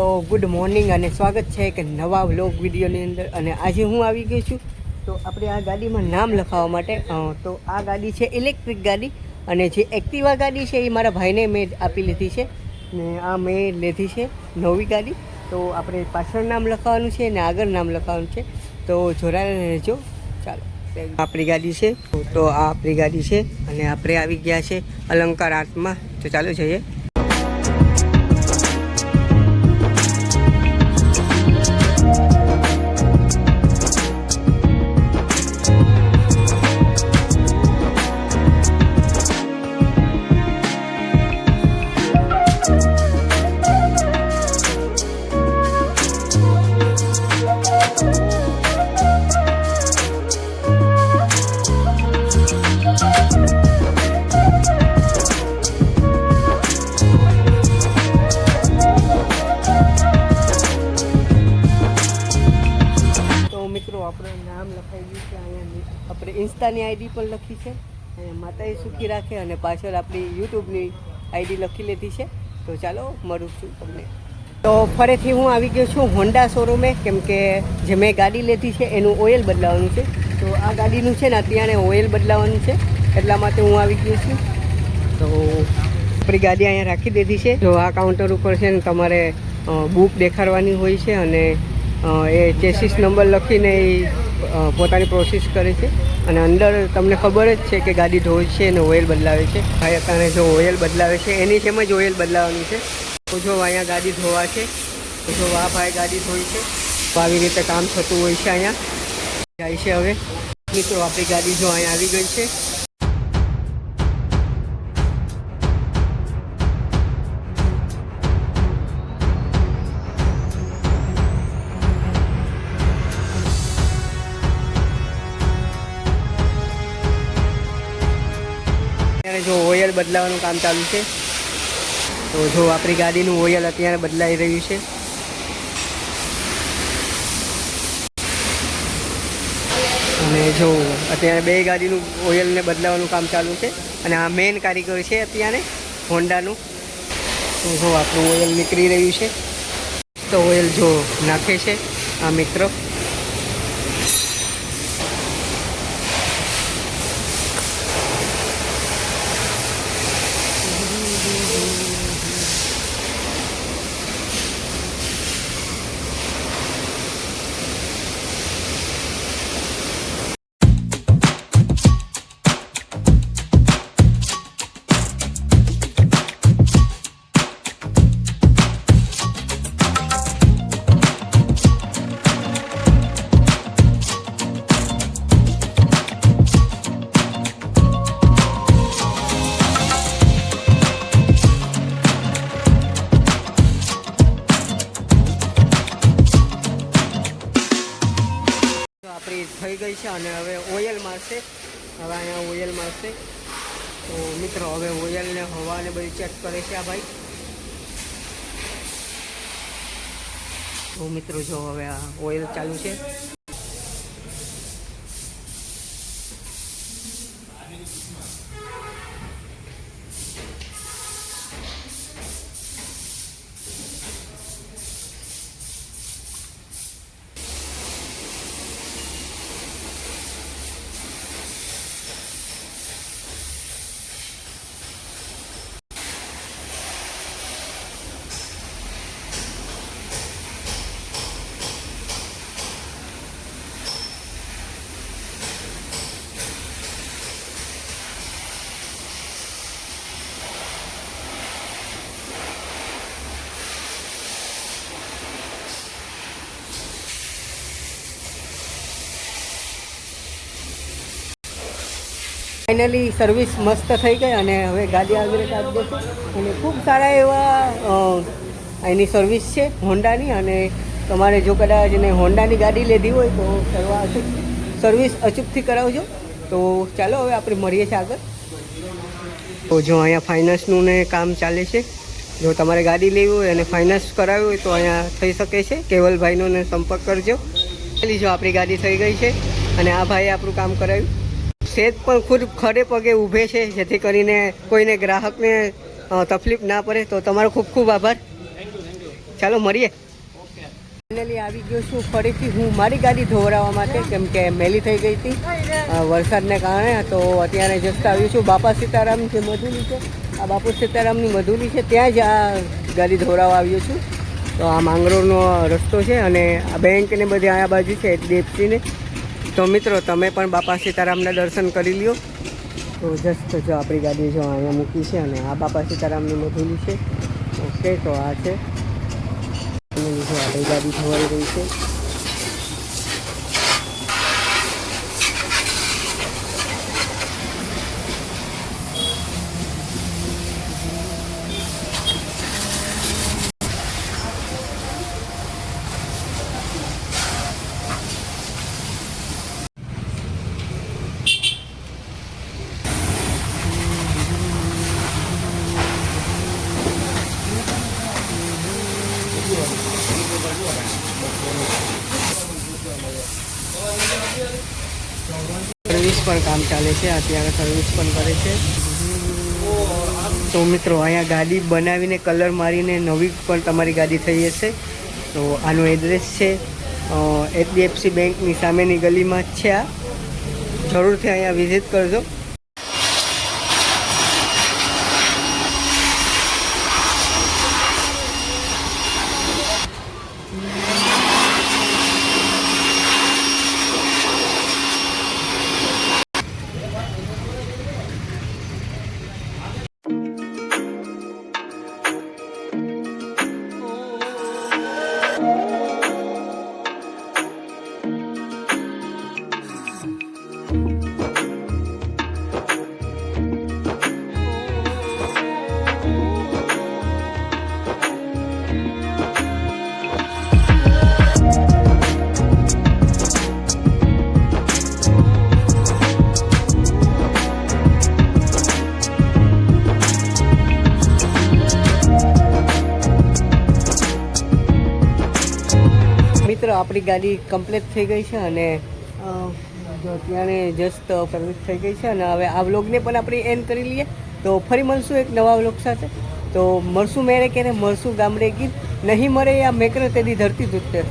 તો good morning અને સ્વાગત છે એક નવા વ્લોગ વિડીયોની અંદર. અને આજે હું આવી ગઈ છું. તો આપણે આ ગાડીમાં નામ લખાવવા માટે તો આ ગાડી છે ઇલેક્ટ્રિક ગાડી. અને જે એક્ટિવા ગાડી છે એ મારા ભાઈને મેં આપી લીધી છે. ને આ મેં લીધી છે નવી ગાડી. તો આપણે પાછળ નામ લખાવવાનું છે અને આગળ નામ લખાવવાનું છે. તો જોડાયેલા રહેજો. ચાલો આપણી ગાડી છે. તો આ આપણી ગાડી છે. અને આપણે આવી ગયા છે અલંકાર આર્ટમાં. તો ચાલો જઈએ. ઇન્સ્ટાની આઈડી પણ લખી છે. અને માતાએ સુખી રાખે અને પાછળ આપણી યુટ્યુબની આઈડી લખી લીધી છે. તો ચાલો, મળું છું તમને. તો ફરીથી હું આવી ગયો છું હોન્ડા શોરૂમે કેમ કે જે મેં ગાડી લીધી છે, એનું ઓઇલ બદલાવાનું છે. તો આ ગાડીનું છે ને અત્યારે ઓઇલ બદલાવાનું છે. એટલા માટે હું આવી ગયો છું. તો આપણી ગાડી અહીંયા રાખી દીધી છે. જો આ કાઉન્ટર ઉપર છે ને, તમારે બુક દેખાડવાની હોય છે અને એ ચેસીસ નંબર લખીને એ પોતાની પ્રોસેસ કરે છે. અને અંદર તમને ખબર જ છે કે ગાડી ધોય છે અને ઓઇલ બદલાવે છે. ભાઈ અત્યારે જો ઓઇલ બદલાવે છે, એની જેમ જ ઓઇલ બદલાવાનું છે. તો જો અહીંયા ગાડી ધોવા છે, તો જો આ ભાઈ ગાડી ધોઈ છે. તો આવી રીતે કામ થતું હોય છે અહીંયા. જાય છે હવે. મિત્રો, આપણી ગાડી જો અહીંયા આવી ગઈ છે. જો ઓઇલ બદલાવાનું કામ ચાલુ છે. તો જો આપણી ગાડીનું ઓઇલ અત્યારે બદલાઈ રહ્યું છે. અને જો અત્યારે બે ગાડીનું ઓઇલને બદલાવાનું કામ ચાલુ છે. અને આ મેઇન કારીગર છે અત્યારે હોન્ડાનું. તો જો આપણું ઓઇલ નીકળી રહ્યું છે. તો ઓઇલ જો નાખે છે આ મિત્ર. આપણી થઈ ગઈ છે અને હવે ઓઇલ મારશે. હવે અહીંયા ઓઇલ મારશે. તો મિત્રો, હવે ઓઇલને હવાને બધી ચેક કરે છે આ ભાઈ. તો મિત્રો, જો હવે આ ઓઇલ ચાલુ છે. ફાઇનલી સર્વિસ મસ્ત થઈ ગઈ અને હવે ગાડી આગળ આપી દઈશું અને ખૂબ સારા એવા એની સર્વિસ છે હોન્ડાની અને તમારે જો કદાચ એને હોન્ડાની ગાડી લીધી હોય તો કરવા અચૂક સર્વિસ અચૂકથી કરાવજો. તો ચાલો હવે આપણે મળીએ છીએ આગળ. તો જો અહીંયા ફાઇનાન્સનું ને કામ ચાલે છે. જો તમારે ગાડી લેવી હોય અને ફાઇનાન્સ કરાવી હોય તો અહીંયા થઈ શકે છે. કેવલભાઈનો સંપર્ક કરજો. જો આપણી ગાડી થઈ ગઈ છે અને આ ભાઈએ આપણું કામ કરાવ્યું. સેજ પણ ખુદ ખડે પગે ઊભે છે, જેથી કરીને કોઈને ગ્રાહકને તકલીફ ના પડે. તો તમારો ખૂબ ખૂબ આભાર. ચાલો મળીએ. ફાઇનલી આવી ગયો છું ફરીથી હું મારી ગાડી ધોવરાવવા માટે, કેમ કે મેલી થઈ ગઈ હતી. વરસાદને કારણે, તો અત્યારે જસ્ટ આવ્યું છું બાપા સીતારામ જે મધુલી છે. આ બાપુ સીતારામની મધુલી છે, ત્યાં જ આ ગાડી ધોવરાવવા આવ્યો છું. તો આ માંગરોળનો રસ્તો છે અને આ બેંક ને બધી આ બાજુ છે એચડીએફસીને તો મિત્રો, તમે પણ બાપા સીતારામના દર્શન કરી લ્યો. તો જસ્ટ જો આપણી ગાડી જો અહીંયા મૂકી છે અને આ બાપા સીતારામની મધુલી છે. ઓકે તો આ છે. આપણી ગાડી ધોવાઈ રહી છે. પણ કામ ચાલે છે, અત્યારે સર્વિસ પણ કરે છે. તો મિત્રો, અહીંયા ગાડી બનાવીને કલર મારીને નવી પણ તમારી ગાડી થઈ જશે તો આનું એડ્રેસ છે એચડીએફસી બેંકની સામેની ગલીમાં જ છે આ. જરૂરથી અહીંયા વિઝિટ કરજો. આપણી ગાડી કમ્પ્લીટ થઈ ગઈ છે અને જો ત્યાંને જસ્ટ સર્વિસ થઈ ગઈ છે અને હવે આ વ્લોગને પણ આપણે એન્ડ કરી લઈએ. તો ફરી મળશું એક નવા વ્લોગ સાથે. તો મળશું મેળે ક્યારે? મળશું ગામડે ગીત. નહીં મળે આ મેકરે તેની ધરતી દૂધતે